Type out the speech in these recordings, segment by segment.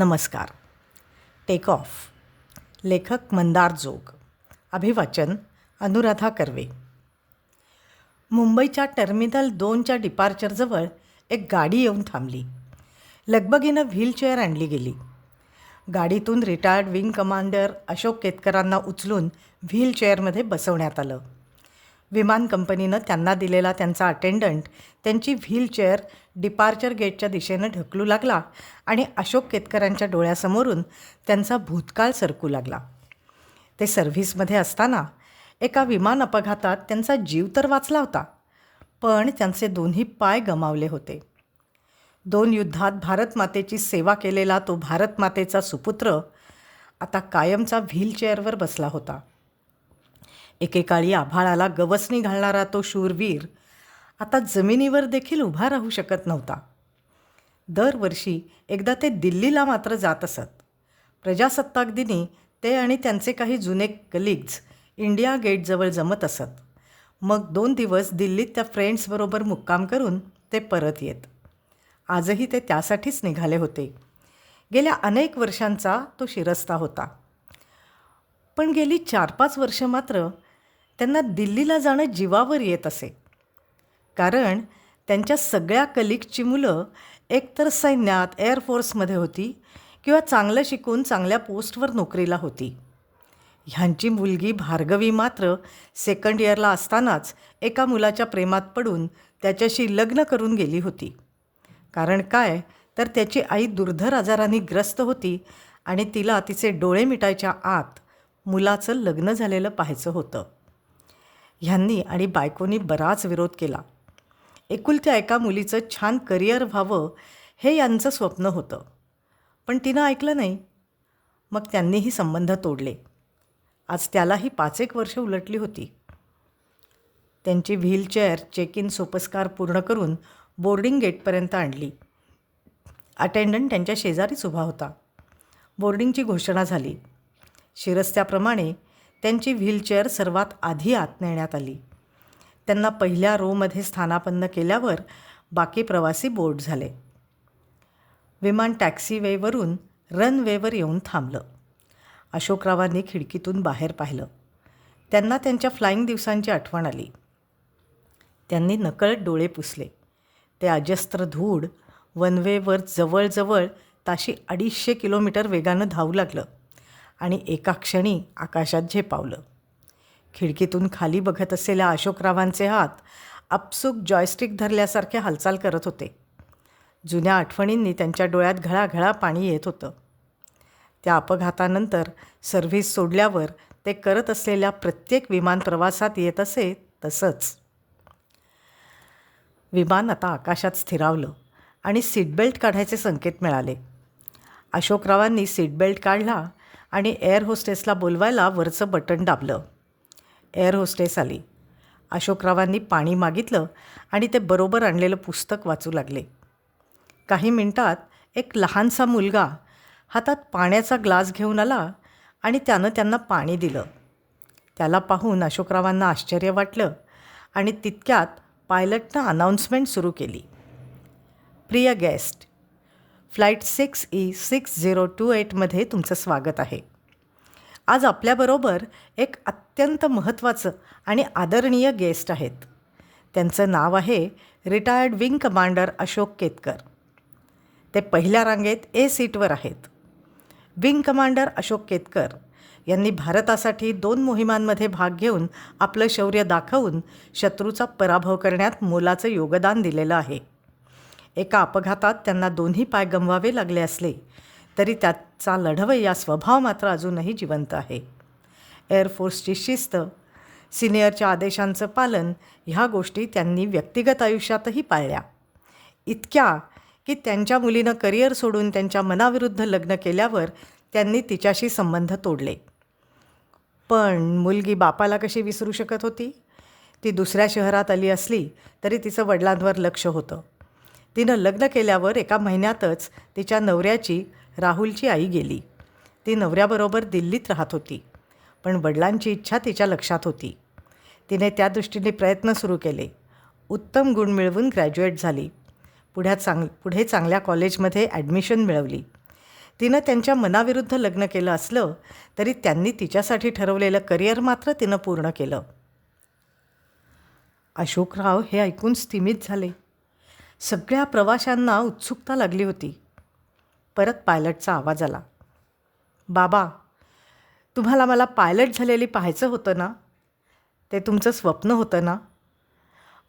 नमस्कार. Take off लेखक मंदार जोग. अभिवाचन अनुराधा कर्वे. मुंबईच्या टर्मिनल दोनच्या डिपार्चरजवळ एक गाडी येऊन थांबली. लगबगीनं व्हीलचेअर आणली गेली. गाडीतून रिटायर्ड विंग कमांडर अशोक केतकरांना उचलून व्हीलचेअरमध्ये बसवण्यात आलं. विमान कंपनीनं त्यांना दिलेला त्यांचा अटेंडंट त्यांची व्हीलचेअर डिपार्चर गेटच्या दिशेनं ढकलू लागला आणि अशोक केतकरांच्या डोळ्यासमोरून त्यांचा भूतकाळ सरकू लागला. ते सर्व्हिसमध्ये असताना एका विमान अपघातात त्यांचा जीव तर वाचला होता पण त्यांचे दोन्ही पाय गमावले होते. दोन युद्धात भारतमातेची सेवा केलेला तो भारतमातेचा सुपुत्र आता कायमचा व्हीलचेअरवर बसला होता. एकेकाळी आभाळाला गवसणी घालणारा तो शूरवीर आता जमिनीवर देखील उभा राहू शकत नव्हता. दरवर्षी एकदा ते दिल्लीला मात्र जात असत. प्रजासत्ताक दिनी ते आणि त्यांचे काही जुने कलिग्ज इंडिया गेटजवळ जमत असत. मग दोन दिवस दिल्लीत त्या फ्रेंड्सबरोबर मुक्काम करून ते परत येत. आजही ते त्यासाठीच निघाले होते. गेल्या अनेक वर्षांचा तो शिरस्ता होता. पण गेली चार पाच वर्ष मात्र त्यांना दिल्लीला जाणं जीवावर येत असे. कारण त्यांच्या सगळ्या कलिकची मुलं एकतर सैन्यात एअरफोर्समध्ये होती किंवा चांगलं शिकून चांगल्या पोस्टवर नोकरीला होती. ह्यांची मुलगी भार्गवी मात्र सेकंड इयरला असतानाच एका मुलाच्या प्रेमात पडून त्याच्याशी लग्न करून गेली होती. कारण काय? तर त्याची आई दुर्धर आजाराने ग्रस्त होती आणि तिला तिचे डोळे मिटायच्या आत मुलाचं लग्न झालेलं पाहायचं होतं. ह्यांनी आणि बायकोनी बराच विरोध केला. एकुलत्या एका मुलीचं छान करिअर व्हावं हे यांचं स्वप्न होतं. पण तिनं ऐकलं नाही. मग त्यांनीही संबंध तोडले. आज त्यालाही पाच एक वर्ष उलटली होती. त्यांची व्हीलचेअर चेक इन सोपस्कार पूर्ण करून बोर्डिंग गेटपर्यंत आणली. अटेंडंट त्यांच्या शेजारीच उभा होता. बोर्डिंगची घोषणा झाली. शिरस्त्याप्रमाणे त्यांची व्हीलचेअर सर्वात आधी आत नेण्यात आली. त्यांना पहिल्या रोमध्ये स्थानापन्न केल्यावर बाकी प्रवासी बोर्ड झाले. विमान टॅक्सीवेवरून रनवेवर येऊन थांबलं. अशोकरावांनी खिडकीतून बाहेर पाहिलं. त्यांना त्यांच्या फ्लाईंग दिवसांची आठवण आली. त्यांनी नकळत डोळे पुसले. ते अजस्त्र धूळ वनवेवर जवळजवळ ताशी अडीचशे किलोमीटर वेगानं धावू लागलं आणि एका क्षणी आकाशात झेपावलं. खिडकीतून खाली बघत असलेल्या अशोकरावांचे हात आपसूक जॉयस्टिक धरल्यासारखे हालचाल करत होते. जुन्या आठवणींनी त्यांच्या डोळ्यात घळाघळा पाणी येत होतं. त्या अपघातानंतर सर्व्हिस सोडल्यावर ते करत असलेल्या प्रत्येक विमान प्रवासात येत असे तसंच. विमान आता आकाशात स्थिरावलं आणि सीटबेल्ट काढायचे संकेत मिळाले. अशोकरावांनी सीटबेल्ट काढला आणि एअर होस्टेसला बोलवायला वरचं बटन दाबलं. एअर होस्टेस आली. अशोकरावांनी पाणी मागितलं आणि ते बरोबर आणलेलं पुस्तक वाचू लागले. काही मिनटात एक लहानसा मुलगा हातात पाण्याचा ग्लास घेऊन आला आणि त्यानं त्यांना पाणी दिलं. त्याला पाहून अशोकरावांना आश्चर्य वाटलं आणि तितक्यात पायलटनं अनाऊन्समेंट सुरू केली. प्रिय guest flight six E six zero two एटमध्ये तुमचं स्वागत आहे. आज आपल्याबरोबर एक अत्यंत महत्त्वाचं आणि आदरणीय गेस्ट आहेत. त्यांचं नाव आहे retired wing commander Ashok Ketkar. ते पहिल्या रांगेत ए सीटवर आहेत. विंग कमांडर अशोक केतकर यांनी भारतासाठी दोन मोहिमांमध्ये भाग घेऊन आपलं शौर्य दाखवून शत्रूचा पराभव करण्यात मोलाचं योगदान दिलेलं आहे. एका अपघातात त्यांना दोन्ही पाय गमवावे लागले असले तरी त्याचा लढवय्या स्वभाव मात्र अजूनही जिवंत आहे. एअरफोर्सची शिस्त सिनियरच्या आदेशांचं पालन ह्या गोष्टी त्यांनी व्यक्तिगत आयुष्यातही पाळल्या. इतक्या की त्यांच्या मुलीनं करिअर सोडून त्यांच्या मनाविरुद्ध लग्न केल्यावर त्यांनी तिच्याशी संबंध तोडले. पण मुलगी बापाला कशी विसरू शकत होती? ती दुसऱ्या शहरात आली असली तरी तिचं वडिलांवर लक्ष होतं. तिनं लग्न केल्यावर एका महिन्यातच तिच्या नवऱ्याची राहुलची आई गेली. ती नवऱ्याबरोबर दिल्लीत राहत होती पण वडिलांची इच्छा तिच्या लक्षात होती. तिने त्या दृष्टीने प्रयत्न सुरू केले. उत्तम गुण मिळवून ग्रॅज्युएट झाली. पुढ्या चांग पुढे चांगल्या कॉलेजमध्ये ॲडमिशन मिळवली. तिनं त्यांच्या मनाविरुद्ध लग्न केलं असलं तरी त्यांनी तिच्यासाठी ठरवलेलं करिअर मात्र तिनं पूर्ण केलं. अशोकराव हे ऐकून स्थिमित झाले. सगळ्या प्रवाशांना उत्सुकता लागली होती. परत पायलटचा आवाज आला. बाबा तुम्हाला मला पायलट झालेली पाहायचं होतं ना? ते तुमचं स्वप्न होतं ना?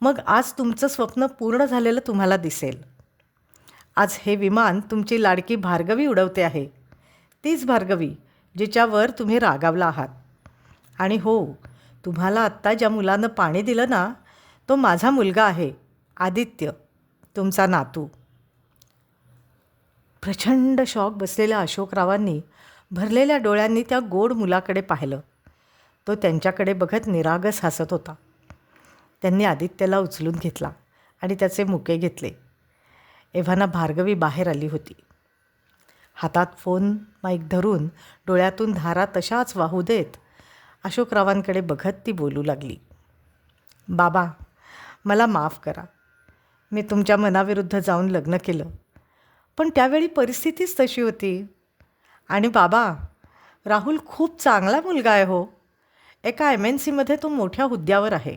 मग आज तुमचं स्वप्न पूर्ण झालेलं तुम्हाला दिसेल. आज हे विमान तुमची लाडकी भार्गवी उडवते आहे. तीच भार्गवी जिच्यावर तुम्ही रागावला आहात. आणि हो तुम्हाला आत्ता ज्या मुलानं पाणी दिलं ना तो माझा मुलगा आहे आदित्य. तुमचा नातू. प्रचंड शॉक बसलेल्या अशोकरावांनी भरलेल्या डोळ्यांनी त्या गोड मुलाकडे पाहिलं. तो त्यांच्याकडे बघत निरागस हसत होता. त्यांनी आदित्यला उचलून घेतला आणि त्याचे मुके घेतले. एव्हाना भार्गवी बाहेर आली होती. हातात फोन माईक धरून डोळ्यातून धारा तशाच वाहू देत अशोकरावांकडे बघत ती बोलू लागली. बाबा मला माफ करा. मी तुमच्या मनाविरुद्ध जाऊन लग्न केलं. पण त्यावेळी परिस्थितीच तशी होती. आणि बाबा राहुल खूप चांगला मुलगा आहे हो. एका एम एन सीमध्ये तो मोठ्या हुद्द्यावर आहे.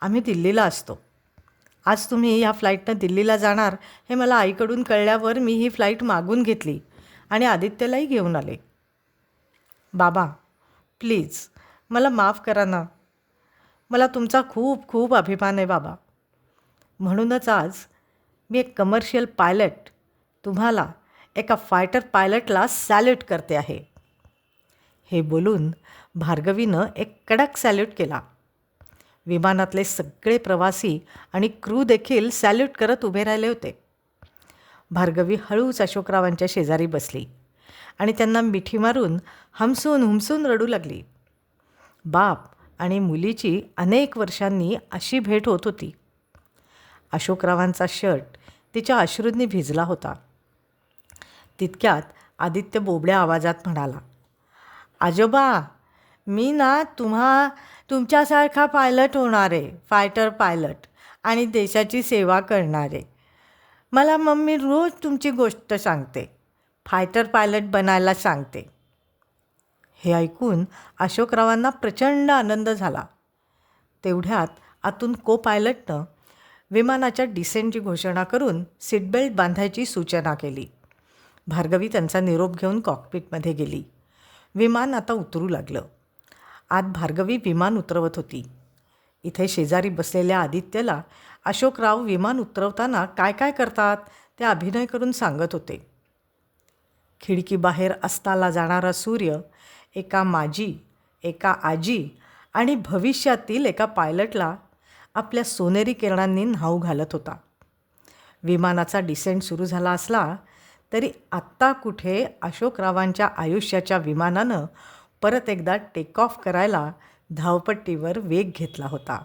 आम्ही दिल्लीला असतो. आज तुम्ही ह्या फ्लाईटनं दिल्लीला जाणार हे मला आईकडून कळल्यावर मी ही फ्लाईट मागून घेतली आणि आदित्यलाही घेऊन आले. बाबा प्लीज मला माफ करा ना. मला तुमचा खूप खूप अभिमान आहे बाबा. म्हणूनच आज मी एक कमर्शियल पायलट तुम्हाला एका फायटर पायलटला सॅल्यूट करते आहे. हे बोलून भार्गवीनं एक कडक सॅल्यूट केला. विमानातले सगळे प्रवासी आणि क्रू देखील सॅल्यूट करत उभे राहिले होते. भार्गवी हळूच अशोकरावांच्या शेजारी बसली आणि त्यांना मिठी मारून हमसून हुमसून रडू लागली. बाप आणि मुलीची अनेक वर्षांनी अशी भेट होत होती. अशोकरावांचा शर्ट तिच्या अश्रूंनी भिजला होता. तितक्यात आदित्य बोबड्या आवाजात म्हणाला आजोबा मी ना तुम्हा तुमच्यासारखा पायलट होणार आहे फायटर पायलट आणि देशाची सेवा करणारे. मला मम्मी रोज तुमची गोष्ट सांगते फायटर पायलट बनायला सांगते. हे ऐकून अशोकरावांना प्रचंड आनंद झाला. तेवढ्यात आतून को पायलटनं विमानाच्या डिसेंटची घोषणा करून सीटबेल्ट बांधायची सूचना केली. भार्गवी त्यांचा निरोप घेऊन कॉकपिटमध्ये गेली. विमान आता उतरू लागलं. आत भार्गवी विमान उतरवत होती. इथे शेजारी बसलेल्या आदित्यला अशोकराव विमान उतरवताना काय काय करतात ते अभिनय करून सांगत होते. खिडकीबाहेर अस्ताला जाणारा सूर्य एका माजी एका आजी आणि भविष्यातील एका पायलटला आपल्या सोनेरी किरणांनी न्हाऊ घालत होता. विमानाचा डिसेंट सुरू झाला असला तरी आत्ता कुठे अशोकरावांच्या आयुष्याच्या विमानानं परत एकदा टेक ऑफ करायला धावपट्टीवर वेग घेतला होता.